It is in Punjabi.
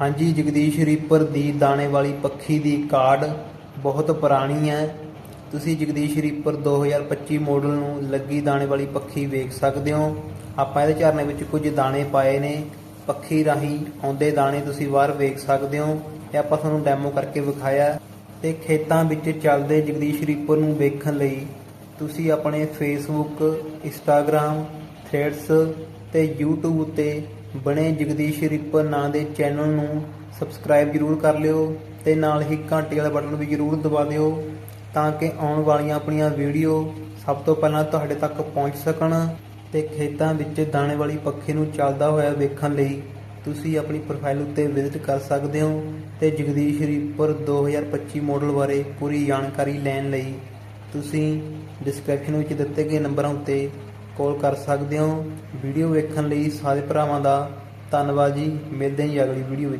ਹਾਂਜੀ, ਜਗਦੀਸ਼ ਰੀਪਰ ਦੀ ਦਾਣੇ ਵਾਲੀ ਪੱਖੀ ਦੀ ਕਾਰਡ ਬਹੁਤ ਪੁਰਾਣੀ ਹੈ। ਤੁਸੀਂ ਜਗਦੀਸ਼ ਰੀਪਰ 2025 ਮਾਡਲ ਨੂੰ ਲੱਗੀ ਦਾਣੇ ਵਾਲੀ ਪੱਖੀ ਵੇਖ ਸਕਦੇ ਹੋ। ਆਪਾਂ ਇਹਦੇ ਝਰਨੇ ਵਿੱਚ ਕੁਝ ਦਾਣੇ ਪਾਏ ਨੇ। ਪੱਖੀ ਰਾਹੀਂ ਆਉਂਦੇ ਦਾਣੇ ਤੁਸੀਂ ਬਾਹਰ ਵੇਖ ਸਕਦੇ ਹੋ ਤੇ ਆਪਾਂ ਤੁਹਾਨੂੰ ਡੈਮੋ ਕਰਕੇ ਵਿਖਾਇਆ। ਤੇ ਖੇਤਾਂ ਵਿੱਚ ਚੱਲਦੇ ਜਗਦੀਸ਼ ਰੀਪਰ ਨੂੰ ਵੇਖਣ ਲਈ ਤੁਸੀਂ ਆਪਣੇ ਫੇਸਬੁੱਕ ਇੰਸਟਾਗ੍ਰam ਥ੍ਰੈਡਸ ਤੇ YouTube ਉੱਤੇ ਬਣੇ ਜਗਦੀਸ਼ ਰਿਪਰ ਨਾਂ ਦੇ ਚੈਨਲ ਨੂੰ ਸਬਸਕ੍ਰਾਈਬ ਜਰੂਰ ਕਰ ਲਿਓ ਤੇ ਨਾਲ ਹੀ ਘੰਟੀ ਵਾਲਾ ਬਟਨ ਵੀ ਜਰੂਰ ਦਬਾ ਦਿਓ ਤਾਂ ਕਿ ਆਉਣ ਵਾਲੀਆਂ ਆਪਣੀਆਂ ਵੀਡੀਓ ਸਭ ਤੋਂ ਪਹਿਲਾਂ ਤੁਹਾਡੇ ਤੱਕ ਪਹੁੰਚ ਸਕਣ ਤੇ ਖੇਤਾਂ ਵਿੱਚ ਦਾਣੇ ਵਾਲੀ ਪੱਖੇ ਨੂੰ ਚੱਲਦਾ ਹੋਇਆ ਵੇਖਣ ਲਈ ਤੁਸੀਂ ਆਪਣੀ ਪ੍ਰੋਫਾਈਲ ਉੱਤੇ ਵਿਜ਼ਿਟ ਕਰ ਸਕਦੇ ਹੋ ਤੇ ਜਗਦੀਸ਼ ਰਿਪਰ 2025 ਮਾਡਲ ਬਾਰੇ ਪੂਰੀ ਜਾਣਕਾਰੀ ਲੈਣ ਲਈ ਤੁਸੀਂ ਡਿਸਕ੍ਰਿਪਸ਼ਨ ਵਿੱਚ ਦਿੱਤੇ ਗਏ ਨੰਬਰਾਂ ਉੱਤੇ ਕਾਲ ਕਰ ਸਕਦੇ ਹੋ। ਵੀਡੀਓ ਵੇਖਣ ਲਈ ਸਾਰੇ ਭਰਾਵਾਂ ਦਾ ਧੰਨਵਾਦ ਜੀ। ਮਿਲਦੇ ਹਾਂ ਜੀ ਅਗਲੀ ਵੀਡੀਓ ਵਿੱਚ।